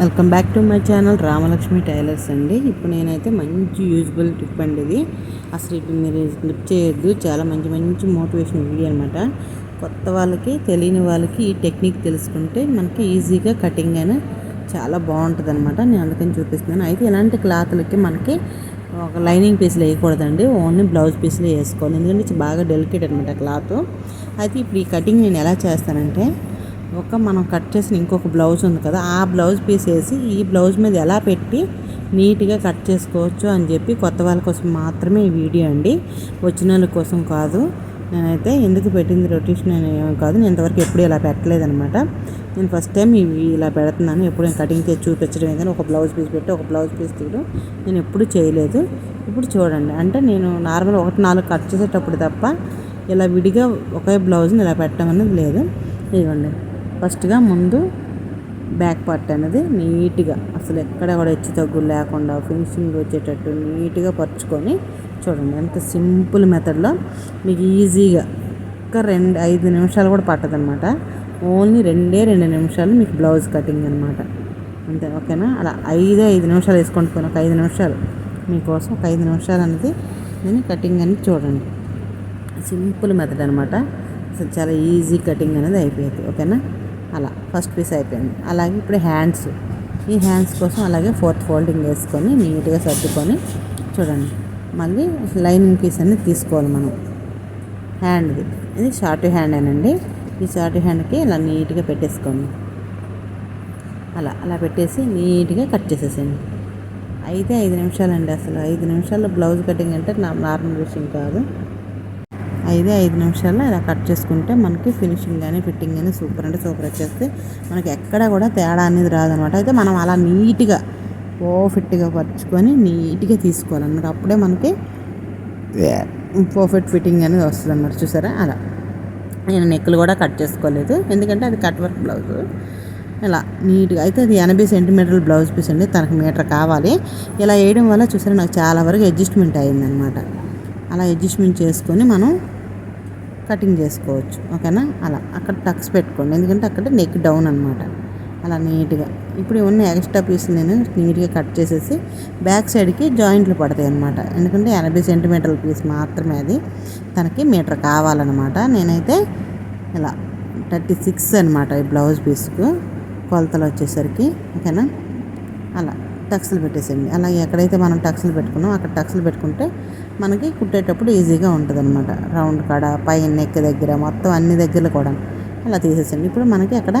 Welcome back to my channel Ramalakshmi tailors అండి. ఇప్పుడు నేనైతే మంచి యూజ్బుల్ టిప్ అండి ఇది. అసలు ఇప్పుడు మీరు స్లిప్ చేయొద్దు. చాలా మంచి మంచి మోటివేషన్ వీడియో అనమాట కొత్త వాళ్ళకి తెలియని వాళ్ళకి ఈ టెక్నిక్ తెలుసుకుంటే మనకి ఈజీగా కటింగ్ అయినా చాలా బాగుంటుంది అనమాట నేను అందుకని చూపిస్తున్నాను. అయితే ఇలాంటి క్లాత్లకి మనకి ఒక లైనింగ్ పీస్లు వేయకూడదండి. ఓన్లీ బ్లౌజ్ పీస్లు వేసుకోవాలి. ఎందుకంటే బాగా డెలికేట్ అనమాట క్లాత్. అయితే ఇప్పుడు ఈ కటింగ్ నేను ఎలా చేస్తానంటే ఒక మనం కట్ చేసిన ఇంకొక బ్లౌజ్ ఉంది కదా ఆ బ్లౌజ్ పీస్ వేసి ఈ బ్లౌజ్ మీద ఎలా పెట్టి నీట్గా కట్ చేసుకోవచ్చు అని చెప్పి కొత్త వాళ్ళ కోసం మాత్రమే ఈ వీడియో అండి. వచ్చిన వాళ్ళ కోసం కాదు. నేనైతే ఎందుకు పెట్టింది రొటేషన్ అని ఏమీ కాదు. నేను ఇంతవరకు ఎప్పుడు ఇలా పెట్టలేదనమాట నేను ఫస్ట్ టైం ఇవి ఇలా పెడుతున్నాను. ఎప్పుడు నేను కటింగ్ చేసి చూపించడం కానీ ఒక బ్లౌజ్ పీస్ పెట్టి ఒక బ్లౌజ్ పీస్ తీయడం నేను ఎప్పుడు చేయలేదు. ఇప్పుడు చూడండి. అంటే నేను నార్మల్ ఒకటి నాలుగు కట్ చేసేటప్పుడు తప్ప ఇలా విడిగా ఒకే బ్లౌజ్ని ఇలా పెట్టడం అనేది లేదు. ఇదిగోండి. ఫస్ట్గా ముందు బ్యాక్ పార్ట్ అనేది నీట్గా అసలు ఎక్కడ కూడా హెచ్చు తగ్గులు లేకుండా ఫినిషింగ్ వచ్చేటట్టు నీట్గా పరుచుకొని చూడండి ఎంత సింపుల్ మెథడ్లో మీకు ఈజీగా ఒక రెండు ఐదు నిమిషాలు కూడా పట్టదనమాట ఓన్లీ రెండే రెండు నిమిషాలు మీకు బ్లౌజ్ కటింగ్ అనమాట అంతే ఓకేనా? అలా ఐదే ఐదు నిమిషాలు వేసుకొని పోయిన ఒక ఐదు నిమిషాలు. మీకోసం ఒక ఐదు నిమిషాలు అనేది నేను కటింగ్ అనేది చూడండి. సింపుల్ మెథడ్ అనమాట అసలు చాలా ఈజీ కటింగ్ అనేది అయిపోయింది ఓకేనా? అలా ఫస్ట్ పీస్ అయిపోయింది. అలాగే ఇప్పుడు హ్యాండ్స్ ఈ హ్యాండ్స్ కోసం అలాగే ఫోర్త్ ఫోల్డింగ్ వేసుకొని నీట్గా సర్దుకొని చూడండి. మళ్ళీ లైనింగ్ పీస్ అనేది తీసుకోవాలి మనం. హ్యాండ్ది ఇది షార్ట్ హ్యాండ్ అనండి. ఈ షార్ట్ హ్యాండ్కి ఇలా నీట్గా పెట్టేసుకోండి. అలా అలా పెట్టేసి నీట్గా కట్ చేసేసేయండి. అయితే ఐదు నిమిషాలండి అసలు. ఐదు నిమిషాల్లో బ్లౌజ్ కటింగ్ అంటే నా నార్మల్ విషయం కాదు. ఐదే ఐదు నిమిషాల్లో ఇలా కట్ చేసుకుంటే మనకి ఫినిషింగ్ కానీ ఫిట్టింగ్ కానీ సూపర్ అంటే సూపర్ వచ్చేస్తే మనకి ఎక్కడ కూడా తేడా అనేది రాదనమాట. అయితే మనం అలా నీట్గా ఓ ఫిట్గా పరుచుకొని నీట్గా తీసుకోవాలన్నమాట. అప్పుడే మనకి పర్ఫెక్ట్ ఫిట్టింగ్ అనేది వస్తుంది అన్నమాట చూసారా? అలా. నేను నెక్కులు కూడా కట్ చేసుకోలేదు. ఎందుకంటే అది కట్ వర్క్ బ్లౌజ్. ఇలా నీట్గా. అయితే అది ఎనభై సెంటీమీటర్ల బ్లౌజ్ పీస్ అండి. తనకు మీటర్ కావాలి. ఇలా వేయడం వల్ల చూసారా నాకు చాలా వరకు అడ్జస్ట్మెంట్ అయిందనమాట అలా అడ్జస్ట్మెంట్ చేసుకొని మనం కటింగ్ చేసుకోవచ్చు. ఓకేనా? అలా. అక్కడ టక్స్ పెట్టుకోండి. ఎందుకంటే అక్కడ నెక్ డౌన్ అనమాట అలా నీట్గా ఇప్పుడు ఉన్న ఎక్స్ట్రా పీస్ నేను నీట్గా కట్ చేసేసి బ్యాక్ సైడ్కి జాయింట్లు పడతాయి అనమాట ఎందుకంటే ఎనభై సెంటీమీటర్ల పీస్ మాత్రమే అది. తనకి మీటర్ కావాలన్నమాట. నేనైతే ఇలా థర్టీ సిక్స్ అనమాట ఈ బ్లౌజ్ పీస్కు కొలతలు వచ్చేసరికి. ఓకేనా? అలా. టక్స్లు పెట్టేసేయండి. అలా ఎక్కడైతే మనం టక్స్లు పెట్టుకున్నాం అక్కడ టక్స్లు పెట్టుకుంటే మనకి కుట్టేటప్పుడు ఈజీగా ఉంటుంది అనమాట రౌండ్ కాడ పైన నెక్ దగ్గర మొత్తం అన్ని దగ్గరలో కూడా. అలా తీసేసండి ఇప్పుడు మనకి అక్కడ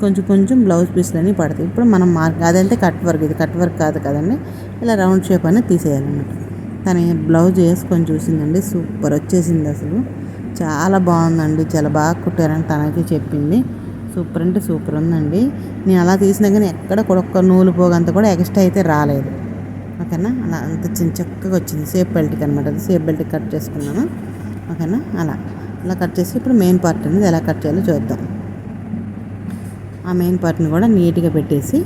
కొంచెం కొంచెం బ్లౌజ్ పీస్లు అన్నీ పడతాయి. ఇప్పుడు మనం మార్క్ అదంటే కట్ వర్క్ ఇది కట్ వర్క్ కాదు కదండి. ఇలా రౌండ్ షేప్ అనేది తీసేయాలన్నమాట. తను బ్లౌజ్ వేసుకొని చూసిందండి. సూపర్ వచ్చేసింది అసలు. చాలా బాగుందండి. చాలా బాగా కుట్టారని తనకి చెప్పింది. సూపర్ అంటే సూపర్ ఉందండి. నేను అలా తీసినా కానీ ఎక్కడ కూడా ఒక్క నూలు పోగంత కూడా ఎక్స్ట్రా అయితే రాలేదు. ఓకేనా? అలా అంత చిన్న చక్కగా వచ్చింది. సేఫ్ బెల్ట్కి అనమాట అది. సేఫ్ బెల్ట్కి కట్ చేసుకున్నాను. ఓకేనా? అలా. అలా కట్ చేసి ఇప్పుడు మెయిన్ పార్ట్ అనేది ఎలా కట్ చేయాలో చూద్దాం. ఆ మెయిన్ పార్ట్ని కూడా నీట్గా పెట్టేసి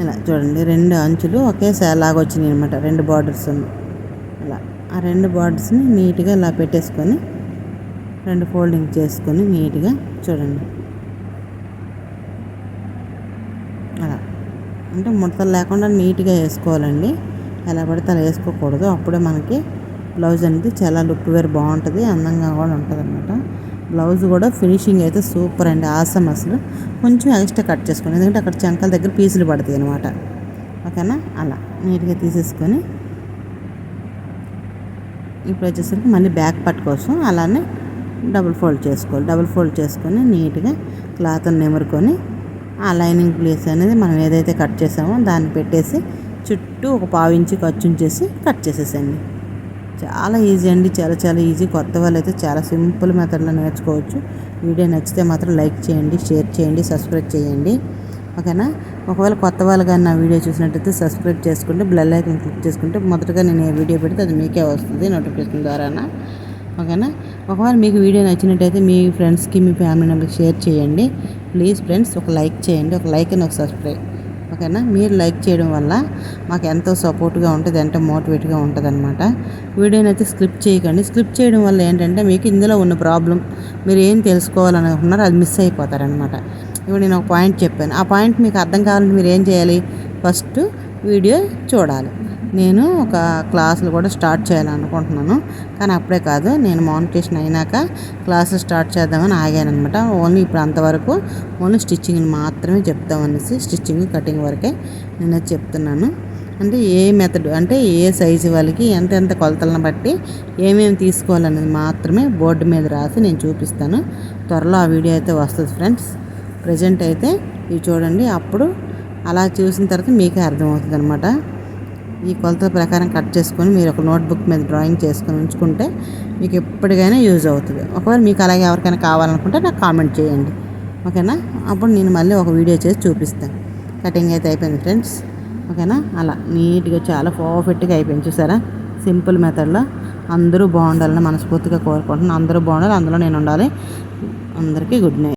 ఇలా చూడండి. రెండు అంచులు ఒకేసారిలాగా వచ్చినాయి అనమాట రెండు బార్డర్స్ అలా. ఆ రెండు బార్డర్స్ని నీట్గా ఇలా పెట్టేసుకొని రెండు ఫోల్డింగ్ చేసుకొని నీట్గా చూడండి. అలా. అంటే ముడతలు లేకుండా నీట్గా వేసుకోవాలండి. ఎలా పడితే అలా వేసుకోకూడదు. అప్పుడే మనకి బ్లౌజ్ అనేది చాలా లుక్ వేర్ బాగుంటుంది అందంగా కూడా ఉంటుంది అనమాట బ్లౌజ్ కూడా ఫినిషింగ్ అయితే సూపర్ అండి ఆసం అసలు. కొంచెం ఎక్స్ట్రా కట్ చేసుకోండి ఎందుకంటే అక్కడ చంకల దగ్గర పీసులు పడతాయి అనమాట ఓకేనా? అలా నీట్గా తీసేసుకొని ఇప్పుడు వచ్చేసరికి మళ్ళీ బ్యాక్ పట్ కోసం అలానే డబుల్ ఫోల్డ్ చేసుకోవాలి. డబుల్ ఫోల్డ్ చేసుకొని నీట్గా క్లాత్ని నిమురుకొని ఆ లైనింగ్ ప్లేస్ అనేది మనం ఏదైతే కట్ చేసామో దాన్ని పెట్టేసి చుట్టూ ఒక పావించి ఖర్చు చేసి కట్ చేసేసండి చాలా ఈజీ అండి చాలా చాలా ఈజీ. కొత్త వాళ్ళు అయితే చాలా సింపుల్ మెథడ్లో నేర్చుకోవచ్చు. వీడియో నచ్చితే మాత్రం లైక్ చేయండి షేర్ చేయండి సబ్స్క్రైబ్ చేయండి. ఓకేనా? ఒకవేళ కొత్త వాళ్ళు కానీ నా వీడియో చూసినట్టయితే సబ్స్క్రైబ్ చేసుకుంటే బ్లెల్ ఐకన్ క్లిక్ చేసుకుంటే మొదటగా నేను ఏ వీడియో పెడితే అది మీకే వస్తుంది నోటిఫికేషన్ ద్వారానా. ఓకేనా? ఒకవేళ మీకు వీడియో నచ్చినట్టయితే మీ ఫ్రెండ్స్కి మీ ఫ్యామిలీ మెంబర్కి షేర్ చేయండి. ప్లీజ్ ఫ్రెండ్స్ ఒక లైక్ చేయండి ఒక లైక్ అని ఒక సబ్స్క్రైబ్. ఓకేనా? మీరు లైక్ చేయడం వల్ల మాకు ఎంతో సపోర్ట్గా ఉంటుంది ఎంతో మోటివేట్గా ఉంటుంది అనమాట వీడియోని అయితే స్క్రిప్ట్ చేయకండి. స్క్రిప్ట్ చేయడం వల్ల ఏంటంటే మీకు ఇందులో ఉన్న ప్రాబ్లం మీరు ఏం తెలుసుకోవాలనుకుంటున్నారో అది మిస్ అయిపోతారనమాట ఇప్పుడు నేను ఒక పాయింట్ చెప్పాను. ఆ పాయింట్ మీకు అర్థం కావాలంటే మీరు ఏం చేయాలి? ఫస్ట్ వీడియో చూడాలి. నేను ఒక క్లాసులు కూడా స్టార్ట్ చేయాలనుకుంటున్నాను. కానీ అప్పుడే కాదు నేను మానిటేషన్ అయినాక క్లాసులు స్టార్ట్ చేద్దామని ఆగాను అనమాట ఓన్లీ ఇప్పుడు అంతవరకు ఓన్లీ స్టిచ్చింగ్ మాత్రమే చెప్తామనేసి స్టిచ్చింగ్ కటింగ్ వరకే నేను చెప్తున్నాను. అంటే ఏ మెథడ్ అంటే ఏ సైజు వాళ్ళకి ఎంత ఎంత కొలతలను బట్టి ఏమేమి తీసుకోవాలనేది మాత్రమే బోర్డు మీద రాసి నేను చూపిస్తాను. త్వరలో ఆ వీడియో అయితే వస్తుంది ఫ్రెండ్స్. ప్రజెంట్ అయితే ఇవి చూడండి. అప్పుడు అలా చూసిన తర్వాత మీకే అర్థమవుతుంది అనమాట ఈ కొలత ప్రకారం కట్ చేసుకొని మీరు ఒక నోట్బుక్ మీద డ్రాయింగ్ చేసుకొని ఉంచుకుంటే మీకు ఎప్పటికైనా యూజ్ అవుతుంది. ఒకవేళ మీకు అలాగే ఎవరికైనా కావాలనుకుంటే నాకు కామెంట్ చేయండి. ఓకేనా? అప్పుడు నేను మళ్ళీ ఒక వీడియో చేసి చూపిస్తాను. కటింగ్ అయితే అయిపోయింది ఫ్రెండ్స్. ఓకేనా? అలా నీట్గా చాలా పర్ఫెక్ట్గా అయిపోయింది చూసారా? సింపుల్ మెథడ్లో అందరూ బాగుండాలని మనస్ఫూర్తిగా కోరుకుంటున్నాను. అందరూ బాగుండాలి. అందులో నేను ఉండాలి. అందరికీ గుడ్ నైట్.